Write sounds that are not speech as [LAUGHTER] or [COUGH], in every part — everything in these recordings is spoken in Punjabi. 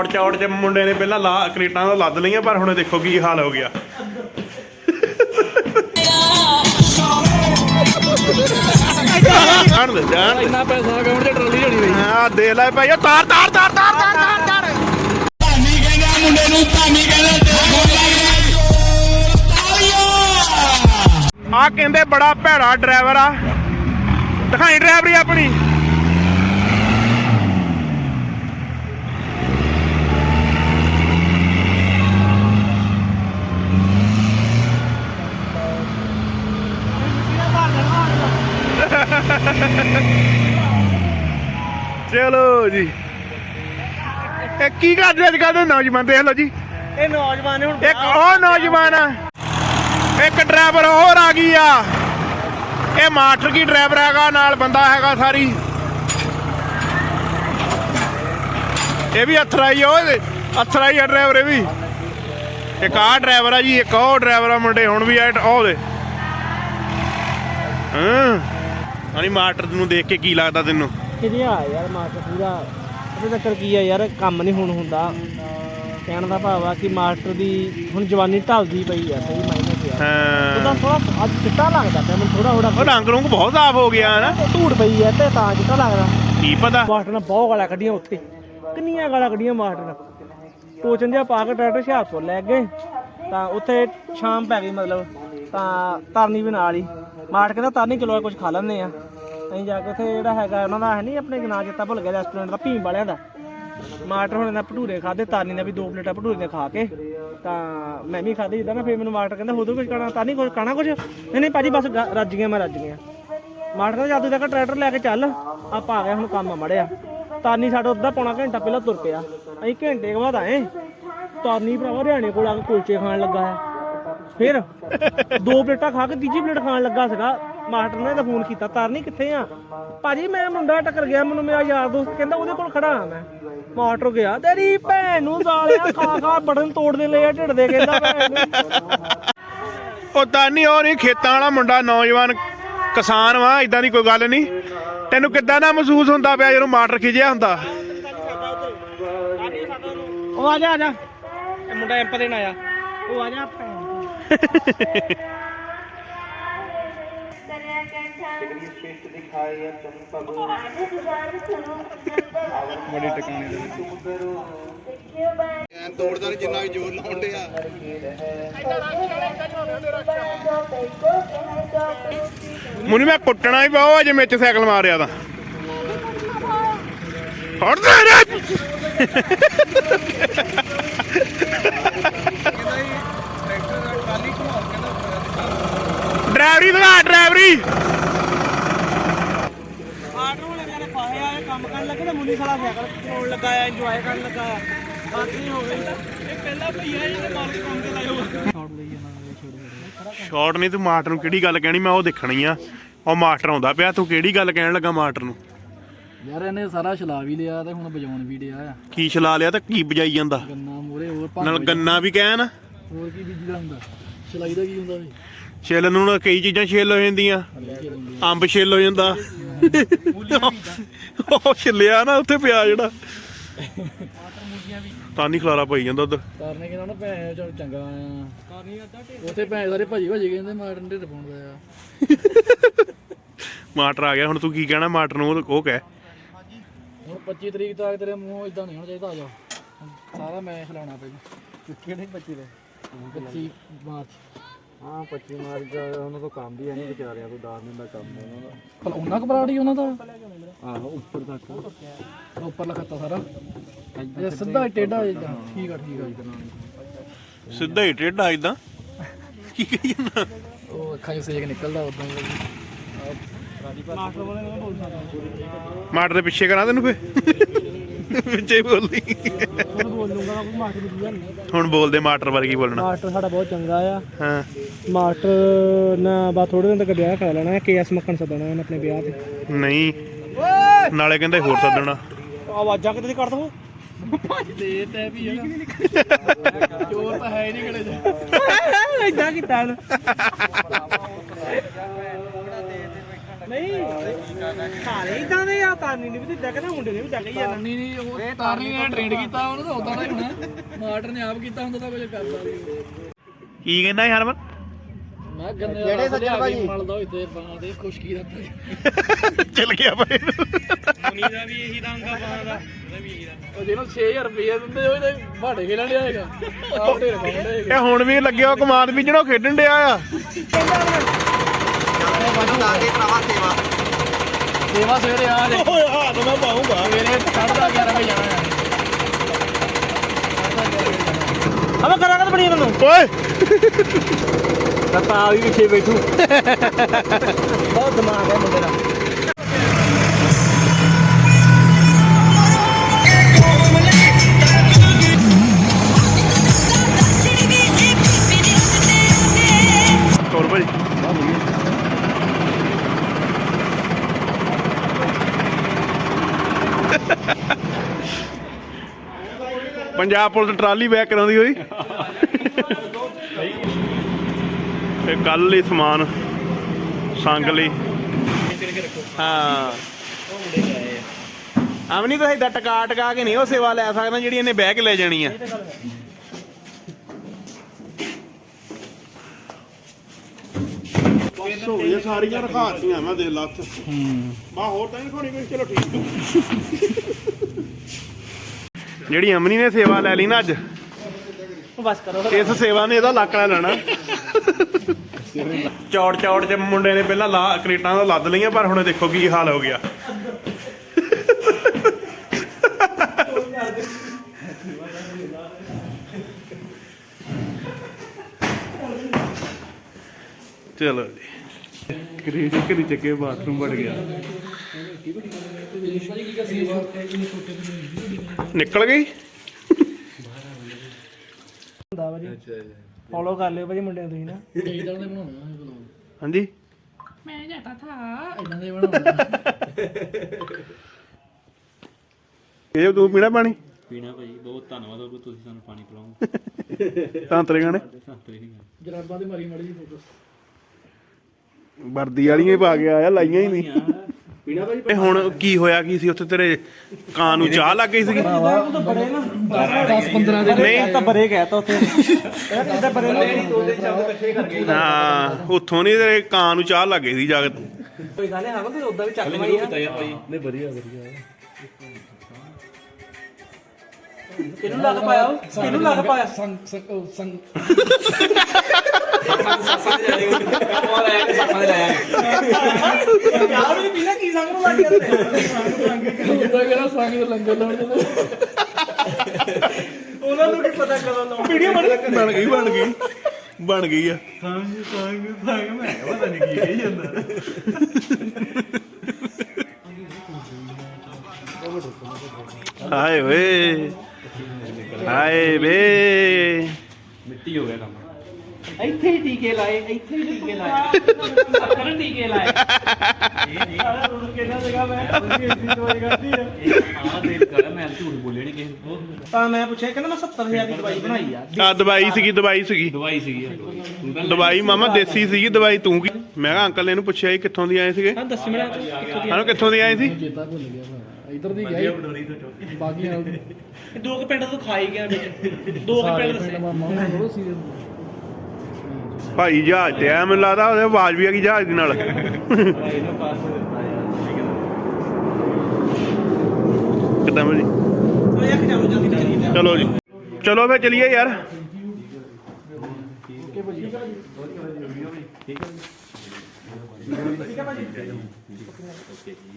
ਦੌੜ ਚੌੜ ਚ ਮੁੰਡੇ ਨੇ ਪਹਿਲਾਂ ਲਾ ਕ੍ਰੇਟਾਂ ਦਾ ਲੱਦ ਲਈਆਂ ਪਰ ਹੁਣ ਦੇਖੋ ਕੀ ਹਾਲ ਹੋ ਗਿਆ। ਜਾਣ ਦੇ ਜਾਣ ਦੇ। ਇੰਨਾ ਪੈਸਾ ਅਕਾਊਂਟ 'ਚ ਟਰਾਲੀ ਜਣੀ ਬਈ ਆ ਦੇ ਲੈ ਭਾਈ ਤਾਰ ਤਾਰ ਤਾਰ ਤਾਰ ਤਾਰ ਤਾਰ ਤਾਰ। ਕਹਿੰਦਾ ਮੁੰਡੇ ਨੂੰ ਭਾਮੀ ਕਹਿੰਦਾ ਤੇ ਆ ਕਹਿੰਦੇ ਬੜਾ ਭੈੜਾ ਡਰਾਈਵਰ ਆ। ਦਿਖਾਈ ਡਰਾਈਵਰੀ ਆਪਣੀ। ਚਲੋ ਜੀ। ਇਹ ਕੀ ਕਰਦੇ ਅੱਜ ਕੱਲ੍ਹ ਦੇ ਨੌਜਵਾਨ ਦੇਖ ਲਓ ਜੀ। ਇਹ ਨੌਜਵਾਨ ਨੇ ਹੁਣ ਇੱਕ ਉਹ ਨੌਜਵਾਨ ਆ। ਇੱਕ ਡਰਾਈਵਰ ਹੋਰ ਆ ਗਈ ਆ। ਇਹ ਮਾਸਟਰ ਕੀ ਡਰਾਈਵਰ ਹੈਗਾ ਨਾਲ ਬੰਦਾ ਹੈਗਾ ਸਾਰੀ। ਇਹ ਵੀ ਅਥਰਾਈ ਆ ਓਏ ਅਥਰਾਈ ਆ ਡਰਾਈਵਰ ਇਹ ਵੀ। ਇੱਕ ਆ ਡਰਾਈਵਰ ਆ ਜੀ ਇੱਕ ਉਹ ਡਰਾਈਵਰ ਆ ਮੁੰਡੇ ਹੁਣ ਵੀ ਆ ਉਹ ਦੇ। ਹਾਂ। ਅਨੀ ਮਾਸਟਰ ਨੂੰ ਦੇਖ ਕੇ ਕੀ ਲੱਗਦਾ ਤੈਨੂੰ? ਕਿਹਦੀ ਆ ਯਾਰ ਮਾਸਟਰ ਪੂਰਾ? ਉਹਦੇ ਚੱਕਰ ਕੀ ਆ ਯਾਰ ਕੰਮ ਨਹੀਂ ਹੁਣ ਹੁੰਦਾ। ਕਹਿਣ ਦਾ ਭਾਵ ਆ ਕਿ ਮਾਸਟਰ ਦੀ ਹੁਣ ਜਵਾਨੀ ਢਲਦੀ ਪਈ ਆ ਸਹੀ ਮਾਇਨੇ 'ਚ ਯਾਰ ਉਹਦਾ ਹਾਂ ਥੋੜਾ ਅੱਜ ਚਿੱਟਾ ਲੱਗਦਾ ਪਿਆ ਮੈਨੂੰ ਥੋੜਾ ਉਹ ਥੋੜਾ ਰੰਗ ਰੁੰਗ ਬਹੁਤ ਸਾਫ਼ ਹੋ ਗਿਆ ਨਾ ਧੂੜ ਪਈ ਐ ਤੇ ਤਾਂ ਚਿੱਟਾ ਲੱਗਦਾ। ਕੀ ਪਤਾ? ਮਾਸਟਰ ਨੇ ਬਹੁਤ ਗਾਲਾਂ ਕੱਢੀਆਂ ਉੱਥੇ। ਕਿੰਨੀਆਂ ਗਾਲਾਂ ਕੱਢੀਆਂ ਮਾਸਟਰ ਨੇ। ਟੋਚਨ ਜਿਹਾ ਪਾ ਕੇ ਟਰੈਕਟਰ ਹੁਸ਼ਿਆਰਪੁਰ ਲੈ ਗਏ। ਤਾਂ ਉੱਥੇ ਸ਼ਾਮ ਪੈ ਗਈ ਮਤਲਬ। ਤਾਂ ਤਰਨੀ ਵੀ ਨਾਲ ਹੀ। ਮਾਸਟਰ ਕਹਿੰਦਾ ਤਰਨੀ ਚਲੋ ਕੁਝ ਖਾ ਲੈਂਦੇ ਆ। ਅਸੀਂ ਜਾ ਕੇ ਉੱਥੇ ਜਿਹੜਾ ਹੈਗਾ, ਉਹਨਾਂ ਦਾ ਹੈ ਨਹੀਂ ਆਪਣੇ ਨਾਂ ਚੇਤਾ ਭੁੱਲ ਗਿਆ ਰੈਸਟੋਰੈਂਟ ਦਾ, ਭੀਮ ਵਾਲਿਆਂ ਦਾ। ਮਾਟਰ ਹੁਣ ਨੇ ਭਟੂਰੇ ਖਾਦੇ ਤਾਨੀ ਨੇ ਵੀ ਦੋ ਪਲੇਟਾਂ ਭਟੂਰੇ ਦੇ ਖਾ ਕੇ। ਤਾਂ ਮੈਂ ਵੀ ਖਾਦੇ ਜਿੱਦਾਂ ਨਾ ਫੇਰ ਮੈਨੂੰ ਮਾਟਰ ਕਹਿੰਦਾ ਹੋਦੋ ਕੁਝ ਖਾਣਾ? ਤਾਨੀ ਕੁਝ ਖਾਣਾ ਕੁਝ ਨਹੀਂ ਨਹੀਂ, ਭਾਜੀ ਬਸ ਗ- ਰੱਜ ਗਿਆ ਮੈਂ ਰੱਜ ਗਿਆ ਮਾਟਰ ਦਾ ਜਦ ਤੱਕ ਟਰੈਕਟਰ ਲੈ ਕੇ ਚੱਲ, ਆਪਾਂ ਆ ਗਏ, ਹੁਣ ਕੰਮ ਮੜਿਆ। ਤਾਨੀ ਸਾਡਾ ਅੱਧਾ ਪੌਣਾ ਘੰਟਾ ਪਹਿਲਾਂ ਤੁਰ ਪਿਆ। ਅਸੀਂ ਘੰਟੇ ਬਾਅਦ ਆਏ। ਤਾਨੀ ਭਰਾਵਾ, ਹਰਿਆਣੇ ਕੋਲ ਆ ਕੇ ਕੁਲਚੇ ਖਾਣ ਲੱਗਾ ਹੈ। ਫਿਰ ਦੋ ਪਲੇਟਾਂ ਖਾ ਕੇ ਤੀਜੀ ਪਲੇਟ ਖਾਣ ਲੱਗਾ ਸੀਗਾ। ਮਾਸਟਰ ਨੇ ਤਾਂ ਫੋਨ ਕੀਤਾ ਤਾਰਨੀ ਕਿੱਥੇ ਆ? ਭਾਜੀ ਮੇਰਾ ਮੁੰਡਾ ਟੱਕਰ ਗਿਆ ਮੈਨੂੰ ਮੇਰਾ ਯਾਰ ਦੋਸਤ ਕਹਿੰਦਾ ਉਹਦੇ ਕੋਲ ਖੜਾ ਆ ਮੈਂ। ਮਾਸਟਰ ਗਿਆ ਤੇਰੀ ਭੈਣ ਨੂੰ ਸਾਲਿਆ ਖਾ ਖਾ ਬਟਨ ਤੋੜਦੇ ਲਏ ਆ ਢਿੱਡ ਦੇ ਕਹਿੰਦਾ ਭੈਣ ਨੂੰ। ਉਹ ਤਾਂ ਨਹੀਂ ਉਹ ਨਹੀਂ ਖੇਤਾਂ ਵਾਲਾ ਮੁੰਡਾ ਨੌਜਵਾਨ ਕਿਸਾਨ ਵਾ ਇਦਾਂ ਦੀ ਕੋਈ ਗੱਲ ਨਹੀਂ। ਤੈਨੂੰ ਕਿੱਦਾਂ ਦਾ ਮਹਿਸੂਸ ਹੁੰਦਾ ਪਿਆ ਜਦੋਂ ਮਾਟਰ ਖਿਜਿਆ ਹੁੰਦਾ? ਉਹ ਆ ਜਾ ਆ ਜਾ। ਇਹ ਮੁੰਡਾ ਐਂਪ ਦੇਣ ਆਇਆ। ਉਹ ਆ ਜਾ ਭੈਣ। ਬੜੀ ਟਿਕਾਣੇ ਦੇ ਦੌੜਦਾ ਜਿੰਨਾ ਵੀ ਜ਼ੋਰ ਲਾਉਣ ਡਿਆ ਮੈਨੂੰ, ਮੈਂ ਕੁੱਟਣਾ ਹੀ ਪਾਉ ਅਜੇ ਮੇਚ ਸਾਈਕਲ ਮਾਰਿਆ ਤਾਂ। ਹਟ ਜਾ ਰੇ ਡਰਾਈਵਰੀ ਦਿਖਾ ਡਰਾਈਵਰੀ। ਆਰਡਰ ਵਾਲੇ ਮੇਰੇ ਪਾਹੇ ਆਏ ਕੰਮ ਕਰਨ ਲੱਗੇ ਤੇ ਮੁੰਨੀ ਸਾਲਾ ਸਾਈਕਲ ਚਲਾਉਣ ਲੱਗਾ ਆ ਇੰਜੋਏ ਕਰਨ ਲੱਗਾ ਆ। ਬਾਕੀ ਹੋ ਗਈ। ਇਹ ਪਹਿਲਾ ਭਈਆ ਜਿਹਨੇ ਮਾਲਕ ਕੰਮ ਤੇ ਲਾਇਓ। ਸ਼ਾਟ ਲਈ ਇਹਨਾਂ ਸ਼ਾਰਟ ਨਹੀਂ ਤੂੰ ਮਾਸਟਰ ਨੂੰ ਕਿਹੜੀ ਗੱਲ ਕਹਿਣੀ? ਮੈਂ ਉਹ ਦੇਖਣੀ ਆ। ਉਹ ਮਾਸਟਰ ਆਉਂਦਾ ਪਿਆ ਤੂੰ ਕਿਹੜੀ ਗੱਲ ਕਹਿਣ ਲੱਗਾ ਮਾਸਟਰ ਨੂੰ? ਯਾਰ ਇਹਨੇ ਸਾਰਾ ਛਲਾ ਵੀ ਲਿਆ ਤੇ ਹੁਣ ਵਜਾਉਣ ਵੀ ਡਿਆ ਆ। ਕੀ ਛਲਾ ਲਿਆ ਤੇ ਕੀ ਵਜਾਈ ਜਾਂਦਾ? ਗੰਨਾ ਮੂਰੇ ਹੋਰ ਨਾਲ ਗੰਨਾ ਵੀ ਕਹਿਣ। ਹੋਰ ਕੀ ਬੀਜੀਦਾ ਹੁੰਦਾ? ਛਲਾਈ ਦਾ ਕੀ ਹੁੰਦਾ ਵੀ? ਛਿੱਲ ਨੂੰ ਨਾ ਕਈ ਚੀਜ਼ਾਂ ਛਿੱਲ ਹੋ ਜਾਂਦੀਆਂ। ਅੰਬ ਛਿੱਲ ਹੋ ਜਾਂਦਾ। ਉਹ ਛਿੱਲਿਆ ਨਾ ਉੱਥੇ ਪਿਆ ਜਿਹੜਾ। ਤਾਂ ਨਹੀਂ ਖਲਾਰਾ ਪਈ ਜਾਂਦਾ ਉਧਰ। ਕਰਨੇ ਕਹਿੰਦਾ ਨਾ ਚਲ ਚੰਗਾ ਆ। ਉੱਥੇ ਭੈਣ ਸਾਰੇ ਭਾਜੀ ਭਾਜੀ ਕਹਿੰਦੇ ਮਾਰਨ ਦੇ ਪਾਉਂਦਾ ਆ। ਮਾਟਰ ਆ ਗਿਆ ਹੁਣ ਤੂੰ ਕੀ ਕਹਿਣਾ ਮਾਟਰ ਨੂੰ ਉਹ- ਕਹਿ। ਹੁਣ 25 ਤਰੀਕ ਤੱਕ ਤੇਰੇ ਮੂੰਹ ਇਦਾਂ ਨਹੀਂ ਹੋਣਾ ਚਾਹੀਦਾ ਆ ਜਾ। ਸਾਰਾ ਮੈਂ ਖਿਲਾਉਣਾ ਪਈ ਕਿਹੜੇ ਬੱਚੇ ਦੇ? 25 ਮਾਰਚ। ਹਾਂ 25 ਮਾਰਚ ਦਾ ਉਹਨਾਂ ਤੋਂ ਕੰਮ ਵੀ ਹੈ ਨਹੀਂ ਵਿਚਾਰਿਆਂ ਤੋਂ 10 ਦਿਨ ਦਾ ਕੰਮ ਹੈ ਉਹਨਾਂ ਦਾ। ਭਲਾ ਉਹਨਾਂ ਕਬਰਾੜੀ ਉਹਨਾਂ ਦਾ? ਆਹੋ ਉੱਪਰ ਤੱਕ। ਉੱਪਰ ਲਖਤਾ ਸਾਰਾ? ਇਹ ਸਿੱਧਾ ਹੀ ਟੇਢਾ ਜਿੱਦਾਂ ਠੀਕ ਆ ਠੀਕ ਆ ਜੀ। ਸਿੱਧਾ ਹੀ ਟੇਢਾ ਇਦਾਂ ਕੀ ਕਹੀ ਜਾਂਦਾ? ਉਹ ਅੱਖਾਂ 'ਚ ਸੇਕ ਨਿਕਲਦਾ ਉਦਾਂ ਮਾਟਰ ਦੇ ਪਿੱਛੇ ਕਰਾਂ ਤੈਨੂੰ ਫੇ ਵਿੱਚੇ ਹੀ ਬੋਲੀ। ਹੁਣ ਬੋਲ ਲੂੰਗਾ ਨਾ ਕੋਈ ਮਾਸਟਰ ਦੀ ਗੱਲ ਨਹੀਂ ਹੁਣ ਬੋਲਦੇ ਮਾਟਰ ਵਰਗੀ ਬੋਲਣਾ? ਮਾਸਟਰ ਸਾਡਾ ਬਹੁਤ ਚੰਗਾ ਆ। ਹਾਂ। ਮਾਸਟਰ ਨਾ ਬਾ ਥੋੜੇ ਦਿਨ ਤੱਕ ਵਿਆਹ ਕਰਾ ਲੈਣਾ ਹੈ ਕੇਐਸ ਮੱਖਣ ਸੱਦਣਾ ਉਹਨੇ ਆਪਣੇ ਵਿਆਹ ਤੇ। ਨਹੀਂ। ਨਾਲੇ ਕਹਿੰਦੇ ਹੋਰ ਸੱਦਣਾ। ਆਵਾਜ਼ਾਂ ਕਿਤੇ ਕੱਢ ਦੋ ਦੇ ਤੇ ਵੀ ਆ ਚੋਰ ਤਾਂ ਹੈ ਹੀ ਨਹੀਂ 'ਚ। ਇਦਾਂ ਕੀਤਾ ਇਹਨੇ। ਨਹੀਂ। ਖਾਲੇ ਇਦਾਂ ਦੇ ਆ ਤਾਨੀ ਨੇ ਵੀ ਦਿੱਤਾ ਕਹਿੰਦਾ ਮੁੰਡੇ ਨੇ ਵੀ ਚੱਕ ਹੀ ਜਾਣਾ ਤਾਰਨੀ ਨਹੀਂ ਉਹ ਤਾਰਨੀ ਨੇ ਟ੍ਰੇਡ ਕੀਤਾ ਉਹਨੂੰ ਤਾਂ ਉਦਾਂ ਦਾ ਹੀ ਹੋਣਾ। ਮਾਸਟਰ ਨੇ ਆਪ ਕੀਤਾ ਹੁੰਦਾ ਤਾਂ ਕੁਝ ਕਰਦਾ ਨਹੀਂ। ਕੀ ਕਹਿੰਦਾ ਸੀ ਹਰਮਨ? ਮੈਂ ਗੰਨੇ ਜਿਹੜੇ ਸੱਜਣ ਭਾਜੀ। ਮਲਦਾ ਹੋਈ ਤੇ ਬਾਹਾਂ ਦੇ ਖੁਸ਼ਕੀ ਦਾ ਭਾਈ ਚਲ ਗਿਆ ਭਾਈ। ਉਹ ਜਿਹਨੂੰ 6000 ਰੁਪਏ ਦਿੰਦੇ ਉਹ ਤੇ ਬਾੜੇ ਖੇਲਣ ਡਿਆ ਹੈਗਾ। ਆਪ ਢੇਰ ਪਾਉਂਦੇ ਹੈਗੇ। ਇਹ ਹੁਣ ਵੀ ਲੱਗਿਆ ਕਮਾਦ ਵੀ ਜਿਹੜਾ ਖੇਡਣ ਡਿਆ ਆ। ਸੇਵਾ ਸਵੇਰੇ ਆ ਲੈ ਓਏ ਹੱਥ ਮੈਂ ਪਾਉਂਗਾ। ਸਵੇਰੇ 11:30 11 ਵਜੇ ਜਾਣਾ ਹੈ। ਅਬੇ ਕਰਾਂਗਾ ਤਾਂ ਬਣੀ ਮੈਨੂੰ ਓਏ। ਤਾਂ ਆ ਵੀ ਪਿੱਛੇ ਬੈਠੂ। [LAUGHS] ਬਹੁਤ ਦਿਮਾਗ ਹੈ ਮੁੰਡੇ ਦਾ। ਪੰਜਾਬ ਪੁਲਿਸ ਟਰਾਲੀ ਬੈਕ ਕਰਾਉਂਦੀ ਹੋਈ ਤੇ ਕੱਲ ਲਈ ਸਮਾਨ ਸੰਗ ਲਈ। ਹਾਂ। ਆਵਨੀ ਤਾਂ ਇਦਾਂ ਟਕਾ ਟਕਾ ਕੇ ਨਹੀਂ ਉਹ ਸੇਵਾ ਲੈ ਸਕਦਾ ਜਿਹੜੀ ਇਹਨੇ ਕੇ ਲੈ ਜਾਣੀ ਆ। ਹੋ ਗਈਆਂ ਸਾਰੀਆਂ ਰਖਾਤੀਆਂ ਮੈਂ ਦੇ ਲੱਥ ਹੂੰ। ਬਾ ਹੋਰ ਤਾਂ ਨਹੀਂ ਖਾਣੀ ਕੋਈ ਚਲੋ ਠੀਕ ਜਿਹੜੀ ਅਮਨੀ ਨੇ ਸੇਵਾ ਲੈ ਲਈ ਨਾ ਅੱਜ ਬਸ ਕਰੋ। ਇਸ ਸੇਵਾ ਨੇ ਇਹਦਾ ਲੱਕ ਲੈ ਲੈਣਾ। ਚੌੜ ਚੌੜ ਚ ਮੁੰਡੇ ਨੇ ਪਹਿਲਾਂ ਲਾ ਕ੍ਰੇਟਾਂ ਦਾ ਲੱਦ ਲਈਆਂ ਪਰ ਹੁਣ ਦੇਖੋ ਕੀ ਹਾਲ ਹੋ ਗਿਆ। ਚਲੋ ਜੀ। ਕ੍ਰੇਟ ਕਰੀ ਚੱਕੇ ਬਾਥਰੂਮ ਵੜ ਗਿਆ। ਨਿਕਲ ਗਈ? ਹੁੰਦਾ ਫੋਲੋ ਕਰ ਲਿਓ ਭਾਜੀ ਮੁੰਡਿਆਂ ਤੁਸੀਂ ਨਾ। ਕਈ ਤਰ੍ਹਾਂ ਦੇ ਬਣਾਉਣਾ ਇਹ ਬਲੌਗ ਹਾਂਜੀ। ਮੈਂ ਜਾਤਾ ਥਾ। ਇਦਾਂ ਦੇ ਬਣਾਉਣਾ ਇਹ ਤੂੰ ਪੀਣਾ ਪਾਣੀ? ਪੀਣਾ ਭਾਈ ਬਹੁਤ ਧੰਨਵਾਦ ਹੋ ਤੁਸੀਂ ਸਾਨੂੰ ਪਾਣੀ ਪਿਲਾਉਂਗੇ ਤਾਂ ਤੇਰੇ ਗਾਣੇ? ਸੰਤਰੀ ਨਹੀਂ ਜਰਾਬਾਂ ਤੇ ਮਾਰੀ ਮਾੜੀ ਜੀ ਫੋਟੋ ਵਰਦੀ ਵਾਲੀਆਂ ਹੀ ਪਾ ਕੇ ਆਇਆ ਲਾਈਆਂ ਹੀ ਨਹੀਂ। ਇਹ ਹੁਣ ਕੀ ਹੋਇਆ ਕੀ ਸੀ? ਉੱਥੇ ਤੇਰੇ ਕਾਂ ਨੂੰ ਚਾਹ ਲੱਗ ਗਈ ਸੀਗੀ। 10 15 ਦੇ ਨਹੀਂ। ਤਾਂ ਬਰੇ ਕਹਿਤਾ ਉੱਥੇ। ਇਹ ਕਿੱਦਾਂ ਬਰੇ ਨਾ ਹਾਂ ਉੱਥੋਂ ਨਹੀਂ ਤੇਰੇ ਕਾਂ ਨੂੰ ਚਾਹ ਲੱਗ ਗਈ ਸੀ ਜਾ ਕੇ ਕੋਈ ਗੱਲ ਨਹੀਂ ਹਾਂ ਤੇ ਉਦਾਂ ਵੀ ਚੱਕ ਮਾਰੀ ਆ। ਯਾਰ ਭਾਈ ਕਿਹਨੂੰ ਲੱਗ ਪਾਇਆ? ਕਿਹਨੂੰ ਲੱਗ ਪਾਇਆ? ਸੰਗ ਸੰਗ ਉਹ ਸੰਗ ਯਾਰ ਵੀ ਪੀਣਾ ਕੀ ਸੰਗ ਨੂੰ ਲੱਗ ਗਿਆ ਤੇ ਉਹਦਾ ਕਿਹੜਾ ਸੰਗ ਦੇ ਲੰਗਰ ਲਾਉਣ ਦੇ ਉਹਨਾਂ ਨੂੰ ਕੀ ਪਤਾ ਕਦੋਂ ਲਾਉਂ ਵੀਡੀਓ ਬਣ ਬਣ ਗਈ ਬਣ ਗਈ ਬਣ ਗਈ ਆ ਹਾਏ ਵੇ ਹਾਏ ਵੇ। ਮਿੱਟੀ ਹੋ ਗਿਆ ਕੰਮ। ਇੱਥੇ ਹੀ ਟੀਕੇ ਲਾਏ ਇੱਥੇ ਹੀ ਟੀਕੇ ਲਾਏ। ਸੱਤਰ ਟੀਕੇ ਲਾਏ। ਇਹ ਸਾਰਾ ਰੁੜ ਕੇ ਨਾ ਜਗਾ ਮੈਂ ਇੰਨੀ ਦਵਾਈ ਕਰਦੀ ਆ ਆਹ ਕਰ ਮੈਂ ਝੂਠ ਬੋਲਿਆ ਨਹੀਂ ਕਿਸੇ ਨੂੰ ਤਾਂ ਮੈਂ ਪੁੱਛਿਆ ਕਹਿੰਦਾ ਮੈਂ 70000 ਦੀ ਦਵਾਈ ਬਣਾਈ ਆ। ਆ ਦਵਾਈ ਸੀਗੀ ਦਵਾਈ ਸੀਗੀ। ਦਵਾਈ ਸੀਗੀ ਦਵਾਈ। ਦਵਾਈ ਮਾਮਾ ਦੇਸੀ ਸੀਗੀ ਦਵਾਈ ਤੂੰ ਕੀ? ਮੈਂ ਕਿਹਾ ਅੰਕਲ ਨੇ ਇਹਨੂੰ ਪੁੱਛਿਆ ਸੀ ਕਿੱਥੋਂ ਦੀ ਆਏ ਸੀਗੇ। ਹਾਂ ਦੱਸੀ ਕਿੱਥੋਂ ਦੀ ਸਾਨੂੰ ਕਿੱਥੋਂ ਦੀ ਆਏ ਸੀ? ਚੇਤਾ ਭੁੱਲ ਗਿਆ ਭਰਾ ਇੱਧਰ ਦੀ ਗਿਆ ਬਾਕੀ ਨਾਲ। ਦੋ ਕੁ ਪਿੰਡ ਤੋਂ ਖਾਈ ਗਿਆ ਵਿੱਚ। ਦੋ ਕੁ ਪਿੰਡ ਪਿੰਡ ਦੱਸੇ ਮਾਮਾ ਉਹ ਸੀ ਭਾਈ ਜਹਾਜ਼ ਤੇ ਆ ਮੈਨੂੰ ਲੱਗਦਾ ਉਹਦੇ ਆਵਾਜ਼ ਵੀ ਆ ਗਈ ਜਹਾਜ਼ ਦੀ ਨਾਲ। ਕਿੱਦਾਂ ਭਾਜੀ? ਉਹ ਇੱਕ ਚਲੋ ਜਲਦੀ ਚੱਲੀਏ ਚਲੋ ਜੀ। ਚਲੋ ਫੇ ਚਲੀਏ ਯਾਰ।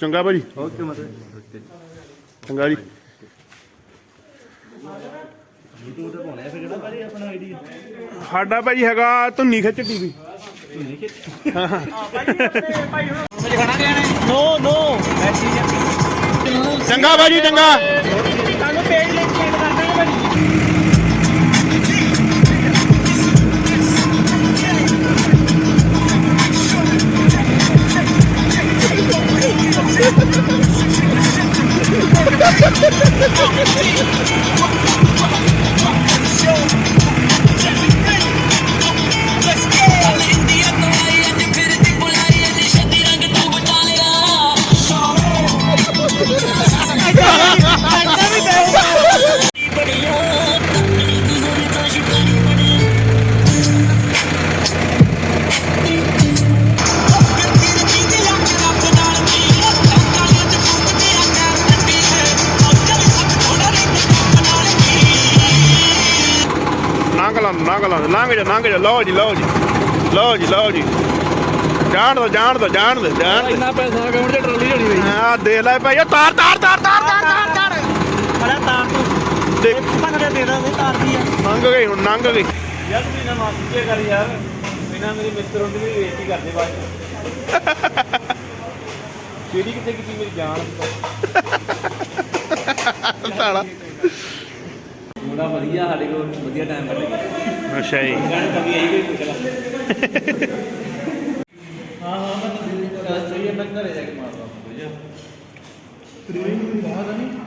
ਚੰਗਾ ਭਾਜੀ। ਓਕੇ ਮਤਲਬ ਚੰਗਾ ਜੀ। ਸਾਡਾ ਭਾਜੀ ਹੈਗਾ ਧੁੰਨੀ ਖਿੱਚ ਟੀਵੀ ਨੋ ਨੋ। ਚੰਗਾ ਭਾਜੀ ਚੰਗਾ। ਤੁਹਾਨੂੰ ਪੇਜ ਲਿੰਕ ਸੈਂਡ ਕਰ ਦਾਂਗੇ ਭਾਜੀ। ਇੰਡੀਆ [LAUGHS] ਲੰਘ ਜਾ ਲੰਘ ਜਾ ਲਓ ਜੀ ਲਓ ਜੀ। ਲਓ ਜੀ ਲਓ ਜੀ। ਜਾਣ ਦੋ ਜਾਣ ਦੋ ਜਾਣ ਦੋ ਜਾਣ ਦੋ। ਇੰਨਾ ਪੈਸਾ ਅਕਾਊਂਟ 'ਚ ਟਰਾਲੀ ਹੋਣੀ ਬਈ ਆ ਦੇ ਲੈ ਭਾਈ ਉਹ ਤਾਰ ਤਾਰ ਤਾਰ ਤਾਰ ਤਾਰ ਤਾਰ ਤਾਰ। ਅਰੇ ਤਾਰ। ਤੂੰ। ਦੇਖ ਭੰਨ ਕੇ ਦੇ ਦਾਂਗੇ ਤਾਰ ਦੀ ਆ। ਲੰਘ ਗਈ ਹੁਣ ਲੰਘ ਗਈ। ਯਾਰ ਤੂੰ ਇਹਨਾਂ ਮਾਸੀ ਕਰ ਯਾਰ। ਬਿਨਾਂ ਮੇਰੇ ਮਿੱਤਰ ਹੁੰਦੇ ਵੀ ਵੇਚੀ ਕਰਦੇ ਬਾਅਦ ਕਿਹੜੀ ਕਿਤੇ ਕੀਤੀ ਮੇਰੀ ਜਾਨ। ਸਾਲਾ। ਮੁੰਡਾ ਵਧੀਆ ਸਾਡੇ ਕੋਲ ਵਧੀਆ ਟਾਈਮ ਕੱਢ ਅੱਛਾ ਜੀ ਹਾਂ ਹਾਂ ਮੈਂ ਸਹੀ ਹੈ ਮੈਂ ਘਰੇ ਜਾ ਕੇ ਮਾਰਦਾ ਬਾਹਰ ਨਹੀਂ